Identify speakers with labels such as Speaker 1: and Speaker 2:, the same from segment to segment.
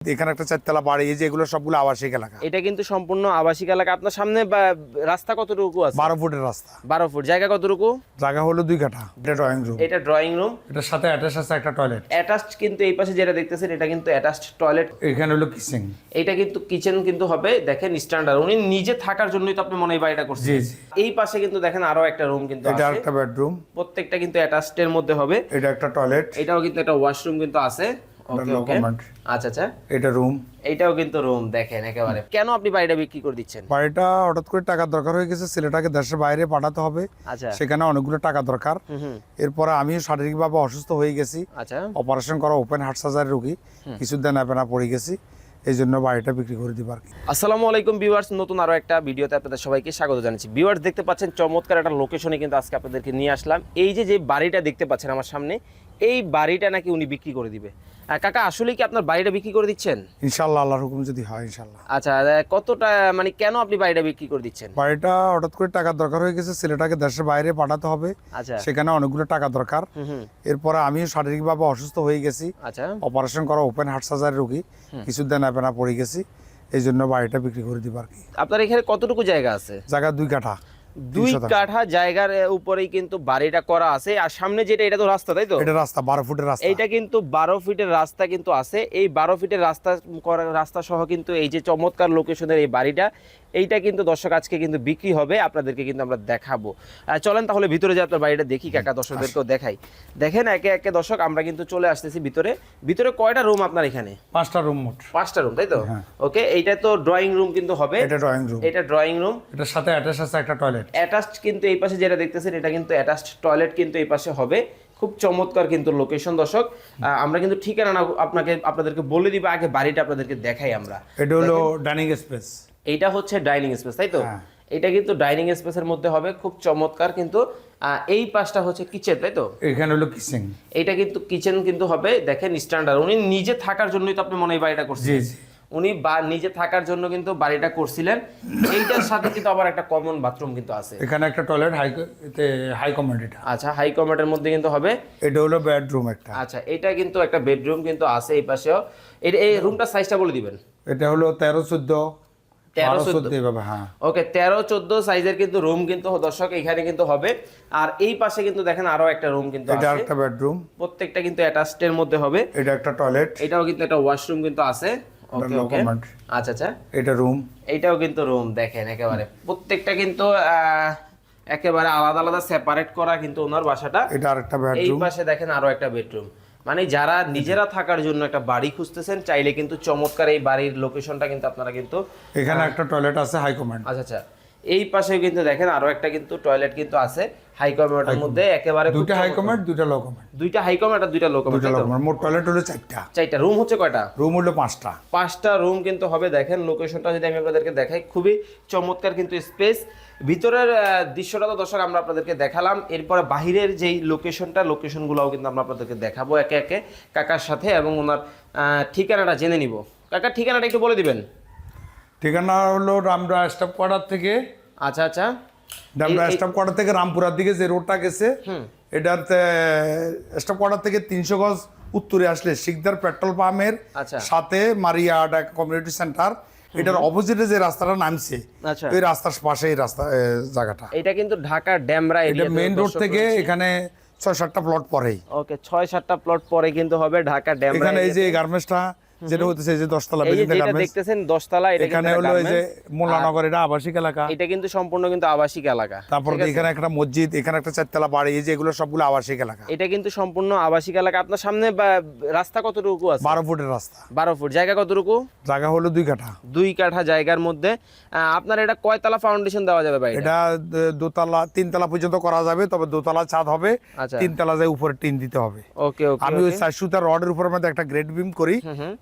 Speaker 1: এখানে একটা চারতলা বাড়ি এই যে এগুলো সবগুলো আবাসিক এলাকা।
Speaker 2: এটা কিন্তু সম্পূর্ণ আবাসিক এলাকা। আপনার সামনে রাস্তা কতটুকু আছে?
Speaker 1: বারো ফুটের রাস্তা।
Speaker 2: বারো ফুট। জায়গা কতটুকু?
Speaker 1: জায়গা হলো দুই কাঠা এটা ড্রয়িং রুম
Speaker 2: এটা ড্রয়িং রুম
Speaker 1: এটার সাথে অ্যাটাচ আছে একটা টয়লেট
Speaker 2: অ্যাটাচড কিন্তু এই পাশে যেটা দেখতেছেন এটা কিন্তু অ্যাটাচড টয়লেট
Speaker 1: এখানে হলো কিচেন
Speaker 2: এটা কিন্তু কিচেন কিন্তু হবে দেখেন স্ট্যান্ডার্ড উনি নিজে থাকার জন্যই তো আপনি মনে হয় এই বাড়িটা করছেন।
Speaker 1: জি জি।
Speaker 2: এই পাশে কিন্তু দেখেন আরও একটা রুম কিন্তু
Speaker 1: এটা একটা বেডরুম
Speaker 2: প্রত্যেকটা কিন্তু অ্যাটাচড এর মধ্যে হবে।
Speaker 1: এটা একটা টয়লেট
Speaker 2: এটাও কিন্তু একটা ওয়াশরুম কিন্তু আছে। আচ্ছা আচ্ছা।
Speaker 1: এটা রুম
Speaker 2: এইটাও কিন্তু রুম দেখেন একেবারে। কেন আপনি বাড়িটা বিক্রি করে দিচ্ছেন?
Speaker 1: বাড়িটা হঠাৎ করে টাকার দরকার হয়ে গেছে ছেলেটাকে দেশের বাইরে পাঠাতে হবে।
Speaker 2: আচ্ছা।
Speaker 1: সেখানে অনেকগুলো টাকা দরকার।
Speaker 2: হুম হুম।
Speaker 1: এরপরে আমিও শারীরিকভাবে অসুস্থ হয়ে গেছি।
Speaker 2: আচ্ছা।
Speaker 1: অপারেশন করা ওপেন হার্ট সার্জারি রোগী। কিছুদিন আপেনা পড়ে গেছি। এই জন্য বাড়িটা বিক্রি করে দিব আর কি।
Speaker 2: আসসালামু আলাইকুম ভিউয়ার্স নতুন আরও একটা ভিডিওতে আপনাদের সবাইকে স্বাগত জানাচ্ছি। ভিউয়ার্স দেখতে পাচ্ছেন চমৎকার একটা লোকেশনে কিন্তু আজকে আপনাদেরকে নিয়ে আসলাম। এই যে যে বাড়িটা দেখতে পাচ্ছেন আমার সামনে এই বাড়িটা নাকি উনি বিক্রি করে দিবে। কাকা আসলে কি আপনার বাড়িটা বিক্রি করে দিচ্ছেন?
Speaker 1: ইনশাল্লাহ আল্লাহর হুকুম যদি হয় ইনশাল্লাহ।
Speaker 2: আচ্ছা কতটা মানে কেন আপনি বাড়িটা বিক্রি করে দিচ্ছেন?
Speaker 1: বাড়িটা হঠাৎ করে টাকার দরকার হয়ে গেছে ছেলেটাকে দেশের বাইরে পাঠাতে হবে।
Speaker 2: আচ্ছা।
Speaker 1: সেখানে অনেকগুলো টাকা দরকার। এরপরে আমিও শারীরিকভাবে অসুস্থ হয়ে গেছি।
Speaker 2: আচ্ছা।
Speaker 1: অপারেশন করা ওপেন হার্ট সার্জারি রোগী। কিছু কিছুদিন আপেনা পড়ে গেছি। এই জন্য বাড়িটা বিক্রি করে দিব আর কি।
Speaker 2: আপনার এখানে কতটুকু জায়গা আছে?
Speaker 1: জায়গা দুই কাঠা।
Speaker 2: দুই কাঠা জায়গার উপরেই কিন্তু বাড়িটা করা আছে। আর সামনে যেটা এটা তো রাস্তা তাই তো?
Speaker 1: এটা রাস্তা বারো ফুটের রাস্তা।
Speaker 2: এইটা কিন্তু বারো ফিটের রাস্তা কিন্তু আছে। এই বারো ফিটের রাস্তা করা রাস্তা সহ কিন্তু এই যে চমৎকার লোকেশনের এই বাড়িটা এইটা কিন্তু দর্শক আজকে কিন্তু বিক্রি হবে। আপনাদেরকে কিন্তু আমরা দেখাবো। চলেন তাহলে ভিতরে যে আপনার বাড়িটা দেখি কাকা দর্শকদেরকেও দেখাই। দেখেন একে একে দর্শক আমরা কিন্তু চলে আসতেছি ভিতরে। ভিতরে কয়টা রুম আপনার এখানে?
Speaker 1: পাঁচটা রুম মোট।
Speaker 2: পাঁচটা রুম তাই তো?
Speaker 1: হ্যাঁ।
Speaker 2: ওকে এইটা তো ড্রয়িং রুম কিন্তু হবে।
Speaker 1: এটা ড্রয়িং রুম
Speaker 2: এটা ড্রয়িং রুম
Speaker 1: এটার সাথে অ্যাটাচ আছে একটা টয়লেট
Speaker 2: অ্যাটাচড কিন্তু এই পাশে যেটা দেখতেছেন এটা কিন্তু অ্যাটাচড টয়লেট কিন্তু এই পাশে হবে। খুব চমৎকার কিন্তু লোকেশন দর্শক। আমরা কিন্তু ঠিকানা আপনাকে আপনাদেরকে বলে দিব আগে বাড়িটা আপনাদেরকে দেখাই আমরা।
Speaker 1: এটা হলো ডাইনিং স্পেস
Speaker 2: এইটা হচ্ছে ডাইনিং স্পেস তাই তো?
Speaker 1: হ্যাঁ।
Speaker 2: এটা কিন্তু ডাইনিং স্পেসের মধ্যে হবে খুব চমৎকার কিন্তু। এই পাশটা হচ্ছে কিচেন তাই তো?
Speaker 1: এখানে হলো কিচেন
Speaker 2: এটা কিন্তু কিচেন কিন্তু হবে দেখেন স্ট্যান্ডার্ড উনি নিজে থাকার জন্যই তো আপনি মনে হয় বাড়িটা করছেন।
Speaker 1: জি জি।
Speaker 2: উনি বা নিজে থাকার জন্য কিন্তু বাড়িটা করছিলেন। এইটার সাথে কিন্তু আবার একটা কমন বাথরুম কিন্তু আছে।
Speaker 1: এখানে একটা টয়লেট হাই হাই কমেন্ট এটা।
Speaker 2: আচ্ছা হাই কমেটের মধ্যে কিন্তু হবে।
Speaker 1: এটা হলো বেডরুম একটা।
Speaker 2: আচ্ছা এটা কিন্তু একটা বেডরুম কিন্তু আছে এই পাশেও। এটা এই রুমটার সাইজটা বলে দিবেন।
Speaker 1: এটা হলো তেরো চোদ্দ হ্যাঁ।
Speaker 2: ওকে তেরো চোদ্দ সাইজের কিন্তু রুম কিন্তু দর্শক এখানে কিন্তু হবে। আর এই পাশে কিন্তু দেখেন আরও একটা রুম কিন্তু
Speaker 1: এটা একটা বেডরুম
Speaker 2: প্রত্যেকটা কিন্তু অ্যাটাচড এর মধ্যে হবে।
Speaker 1: এটা একটা টয়লেট
Speaker 2: এটাও কিন্তু একটা ওয়াশরুম কিন্তু আছে। আচ্ছা আচ্ছা।
Speaker 1: এটা রুম
Speaker 2: এইটাও কিন্তু রুম দেখেন একেবারে। প্রত্যেকটা কিন্তু আহ, একেবারে আলাদা আলাদা সেপারেট করা কিন্তু ওনার বাসাটা।
Speaker 1: এটা আরেকটা
Speaker 2: এই পাশে দেখেন আরও একটা বেডরুম মানে যারা নিজেরা থাকার জন্য একটা বাড়ি খুঁজতেছেন চাইলে কিন্তু চমৎকার এই বাড়ির লোকেশনটা কিন্তু আপনারা কিন্তু
Speaker 1: এখানে একটা টয়লেট আছে হাইকমান্ড
Speaker 2: আচ্ছা আচ্ছা। এই পাশে কিন্তু দেখেন আরও একটা কিন্তু টয়লেট কিন্তু আছে হাই মধ্যে একেবারে
Speaker 1: দুইটা হাই
Speaker 2: চমৎকার।
Speaker 1: কমেন্ট দুইটা লো
Speaker 2: দুইটা হাই আর দুইটা লো কমেন্ট
Speaker 1: দুইটা লো মোট টয়লেট হলো চারটা।
Speaker 2: চারটা। রুম হচ্ছে কয়টা?
Speaker 1: রুম হলো পাঁচটা।
Speaker 2: পাঁচটা রুম কিন্তু হবে দেখেন লোকেশনটা যদি আমি আপনাদেরকে দেখাই খুবই চমৎকার কিন্তু স্পেস ভিতরের দৃশ্যটা তো দর্শক আমরা আপনাদেরকে দেখালাম। এরপরে বাহিরের যেই লোকেশনটা লোকেশনগুলোও কিন্তু আমরা আপনাদেরকে দেখাবো একে একে। কাকার সাথে এবং ওনার আহ, ঠিকানাটা জেনে নিব। কাকার ঠিকানাটা একটু বলে দিবেন।
Speaker 1: ঠিকানা হলো রামরা স্টাফ কোয়ার্টার থেকে।
Speaker 2: আচ্ছা আচ্ছা।
Speaker 1: রামরা স্টাফ কোয়ার্টার থেকে রামপুরার দিকে যে রোডটা গেছে এটাতে স্টাফ কোয়ার্টার থেকে তিনশো গজ উত্তরে আসলে শিকদার পেট্রোল পাম্পের
Speaker 2: আচ্ছা।
Speaker 1: সাথে মারিয়াডা কমিউনিটি সেন্টার এটার অপোজিটে যে রাস্তাটা নামছে
Speaker 2: আচ্ছা।
Speaker 1: ওই রাস্তার পাশে এই রাস্তা জায়গাটা।
Speaker 2: এটা কিন্তু ঢাকার ড্যামরা
Speaker 1: এটা মেইন রোড থেকে এখানে ছয় সাতটা প্লট পরেই
Speaker 2: ওকে ছয় সাতটা প্লট পরে কিন্তু হবে ঢাকা ড্যামরা
Speaker 1: এখানে এই যে গার্মেন্টসটা যেটা এই যে দশতলা বিল্ডিং
Speaker 2: দেখতেছেন দশতলা এটা
Speaker 1: এখানে হলো এই যে মোল্লানগর এটা আবাসিক এলাকা।
Speaker 2: এটা কিন্তু সম্পূর্ণ কিন্তু আবাসিক এলাকা।
Speaker 1: তারপর এখানে একটা মসজিদ এখানে একটা চারতলা বাড়ি এই যে এগুলো সবগুলো আবাসিক এলাকা।
Speaker 2: এটা কিন্তু সম্পূর্ণ আবাসিক এলাকা। আপনার সামনে রাস্তা কতটুকু আছে?
Speaker 1: বারো ফুটের রাস্তা।
Speaker 2: বারো ফুট। জায়গা কতটুকু?
Speaker 1: জায়গা হলো দুই কাঠা।
Speaker 2: দুই কাঠা জায়গার মধ্যে। আপনার এটা কয়তলা ফাউন্ডেশন দেওয়া যাবে ভাই?
Speaker 1: এটা দোতলা তিনতলা পর্যন্ত করা যাবে তবে দোতলা ছাদ হবে।
Speaker 2: আচ্ছা।
Speaker 1: তিনতলা যায় উপরে টিন দিতে হবে।
Speaker 2: ওকে ওকে
Speaker 1: আমি ওই চার সুতার রডের উপর মধ্যে একটা গ্রেড বিম করি।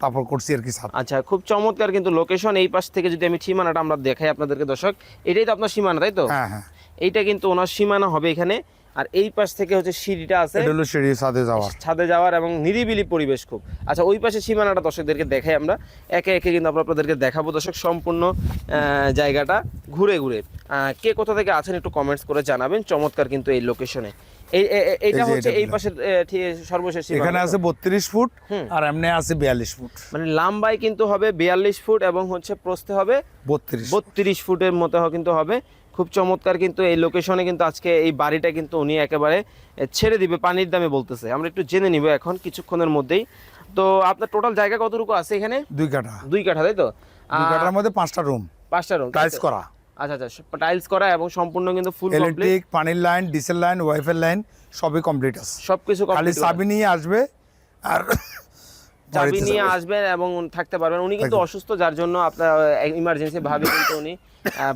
Speaker 1: তারপর করছি আর কি
Speaker 2: আচ্ছা খুব চমৎকার কিন্তু লোকেশন এই পাশ থেকে যদি আমি সীমানাটা আমরা দেখাই আপনাদেরকে দর্শক এটাই তো আপনার সীমানা তাই তো?
Speaker 1: হ্যাঁ হ্যাঁ।
Speaker 2: এইটা কিন্তু ওনার সীমানা হবে এখানে। আর এই পাশ থেকে হচ্ছে সিঁড়িটা আছে।
Speaker 1: এটা হলো সিঁড়ি ছাদে যাওয়ার।
Speaker 2: ছাদে যাওয়ার এবং নিরিবিলি পরিবেশ খুব। আচ্ছা ওই পাশে সীমানাটা দর্শকদেরকে দেখাই আমরা। একে একে কিন্তু আমরা আপনাদেরকে দেখাবো দর্শক সম্পূর্ণ আহ, জায়গাটা ঘুরে ঘুরে। কে কোথা থেকে আছেন একটু কমেন্টস করে জানাবেন। চমৎকার কিন্তু এই লোকেশনে এইটা হচ্ছে এই ঠিক সর্বশেষ
Speaker 1: এখানে আছে বত্রিশ ফুট আর এমনি আছে বিয়াল্লিশ ফুট।
Speaker 2: মানে লাম্বাই কিন্তু হবে বিয়াল্লিশ ফুট এবং হচ্ছে প্রস্থে হবে
Speaker 1: বত্রিশ
Speaker 2: বত্রিশ ফুটের মতো কিন্তু হবে। খুব চমৎকার কিন্তু এই লোকেশনে কিন্তু আজকে এই বাড়িটা কিন্তু উনি একেবারে ছেড়ে দিবে পানির দামে বলতেছে। আমরা একটু জেনে নিব এখন কিছুক্ষণের মধ্যেই। তো আপনার টোটাল জায়গা কতটুকু আছে এখানে?
Speaker 1: দুই কাঠা।
Speaker 2: দুই কাঠা তাই তো?
Speaker 1: দুই কাঠার মধ্যে পাঁচটা রুম
Speaker 2: পাঁচটা রুম
Speaker 1: টাইলস করা।
Speaker 2: আচ্ছা আচ্ছা টাইলস করা এবং সম্পূর্ণ কিন্তু ফুল
Speaker 1: ইলেকট্রিক পানির line diesel line WiFi line সবই কমপ্লিট আছে।
Speaker 2: সবকিছু
Speaker 1: খালি চাবি নিয়ে আসবে আর
Speaker 2: চাবি নিয়ে আসবেন এবং থাকতে পারবেন। উনি কিন্তু অসুস্থ যার জন্য আপনার ইমার্জেন্সি ভাবে কিন্তু উনি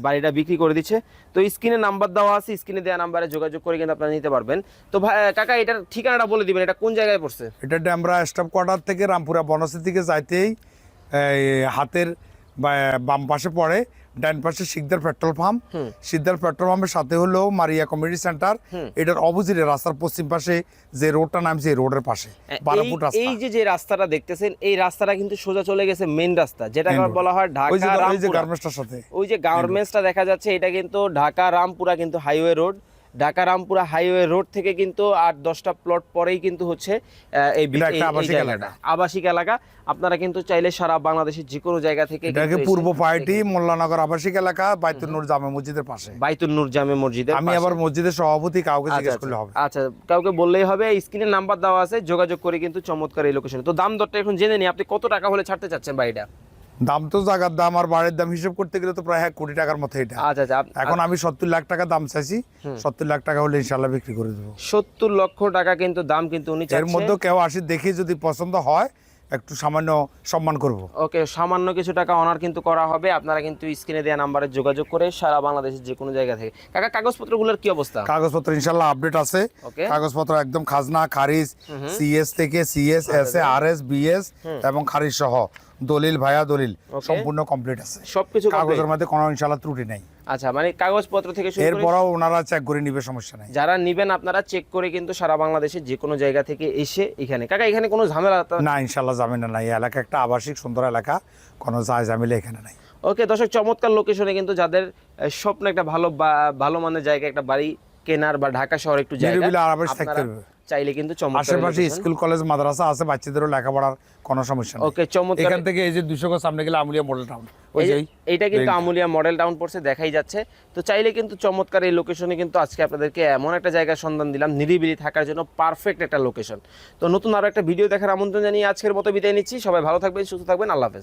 Speaker 2: বাড়িটা বিক্রি করে দিচ্ছে। তো স্ক্রিনে নাম্বার দেওয়া আছে স্ক্রিনে দেওয়া নাম্বারে যোগাযোগ করে কিন্তু আপনারা নিতে পারবেন। তো কাকা এটার ঠিকানাটা বলে দিবেন এটা কোন জায়গায় পড়ছে?
Speaker 1: এটা ড্যামরা স্টাফ কোয়ার্টার থেকে রামপুরা বনসের থেকে যাইতেই হাতের বাম পাশে পড়ে। ডান পাশে Shikdar petrol pump. Shikdar petrol পাম্পের সাথে হলো মারিয়া কমিউনিটি সেন্টার। এটার অপোজিটে রাস্তার পশ্চিম পাশে যে রোডটা নামছে এই রোডের পাশে। বারো
Speaker 2: এই-
Speaker 1: ফুট রাস্তা।
Speaker 2: এই যে যে রাস্তাটা দেখতেছেন এই রাস্তাটা কিন্তু সোজা চলে গেছে মেন রাস্তা যেটা বলা হয় ঢাকা
Speaker 1: ওই যে গার্মেন্টসটার সাথে।
Speaker 2: ওই যে গার্মেন্টসটা দেখা যাচ্ছে এটা কিন্তু ঢাকা রামপুরা কিন্তু highway road Dhaka Rampura highway road থেকে কিন্তু আট দশটা প্লট পরেই কিন্তু হচ্ছে এই
Speaker 1: আবাসিক এলাকা।
Speaker 2: আপনারা কিন্তু চাইলে সারা বাংলাদেশের যে কোনো জায়গা থেকে
Speaker 1: পূর্ব
Speaker 2: দেখে-
Speaker 1: মোল্লানগর আবাসিক এলাকা বাইতুল বাইতুন্নুর জামে মসজিদের পাশে?
Speaker 2: বাইতুল নূর জামে মসজিদের
Speaker 1: আমি আবার মসজিদের সভাপতি কাউকে
Speaker 2: আচ্ছা,
Speaker 1: জিজ্ঞেস
Speaker 2: আচ্ছা,
Speaker 1: করলে হবে।
Speaker 2: আচ্ছা কাউকে বললেই হবে স্ক্রিনের নাম্বার দেওয়া আছে যোগাযোগ করে কিন্তু চমৎকার এই লোকেশনে তো দাম দরটা এখন জেনে নি আপনি কত টাকা হলে ছাড়তে চাচ্ছেন বাড়িটা
Speaker 1: দাম তো জায়গার দাম আর বাড়ির দাম হিসেব করতে গেলে তো প্রায় এক কোটি টাকার মতো এটা।
Speaker 2: আচ্ছা আচ্ছা
Speaker 1: এখন আমি সত্তর লাখ টাকা দাম চাইছি সত্তর লাখ টাকা হলে ইনশাল্লাহ বিক্রি করে দেবো।
Speaker 2: সত্তর লক্ষ টাকা কিন্তু দাম কিন্তু উনি
Speaker 1: এর মধ্যে কেউ আসি দেখি যদি পছন্দ হয় একটু সামান্য সম্মান করব।
Speaker 2: ওকে সামান্য কিছু টাকা অনার কিন্তু করা হবে। আপনারা কিন্তু স্ক্রিনে দেওয়া নাম্বারে যোগাযোগ করে সারা বাংলাদেশের যে কোনো জায়গা থেকে। কাকা কাগজপত্রগুলোর কি অবস্থা?
Speaker 1: কাগজপত্র ইনশাল্লাহ আপডেট আছে। কাগজপত্র একদম খাজনা খারিজ সিএস থেকে CS S A R S BS এবং খারিজ সহ দলিল ভায়া দলিল। সম্পূর্ণ কমপ্লিট আছে।
Speaker 2: সবকিছু
Speaker 1: কাগজের মধ্যে কোনো ইনশাল্লাহ ত্রুটি নেই।
Speaker 2: আচ্ছা মানে কাগজপত্র থেকে শুরু করে
Speaker 1: এরপরও ওনারা চেক করে নিবে সমস্যা নেই।
Speaker 2: যারা নিবেন আপনারা চেক করে কিন্তু সারা বাংলাদেশের যে কোনো জায়গা থেকে এসে এখানে। কাকা এখানে কোনো ঝামেলা
Speaker 1: না ইনশাল্লাহ যাবে না এই এলাকা একটা আবাসিক সুন্দর এলাকা। কোনো যায় জামিলে এখানে নাই।
Speaker 2: ওকে দর্শক চমৎকার লোকেশনে কিন্তু যাদের স্বপ্ন একটা ভালো ভালো মানের জায়গা একটা বাড়ি কেনার বা ঢাকা শহর একটু জায়গা
Speaker 1: আরামে থাকতে হবে।
Speaker 2: চাইলে কিন্তু চমৎকার
Speaker 1: আশেপাশে স্কুল কলেজ মাদ্রাসা আছে বাচ্চাদেরও লেখাপড়ার কোনো সমস্যা নেই।
Speaker 2: ওকে চমৎকার।
Speaker 1: এখান থেকে এই যে দুশো গজ সামনে গেলে আমুলিয়া মডেল টাউন ওই যে-
Speaker 2: এইটা কিন্তু আমুলিয়া মডেল টাউন পড়ছে দেখাই যাচ্ছে। তো চাইলে কিন্তু চমৎকার এই লোকেশনে কিন্তু আজকে আপনাদেরকে এমন একটা জায়গার সন্ধান দিলাম নিরিবিলি থাকার জন্য পারফেক্ট একটা লোকেশন তো নতুন আরও একটা ভিডিও দেখার আমন্ত্রণ জানিয়ে আজকের মতো বিদায় নিচ্ছি। সবাই ভালো থাকবেন সুস্থ থাকবেন আল্লাহ হাফেজ।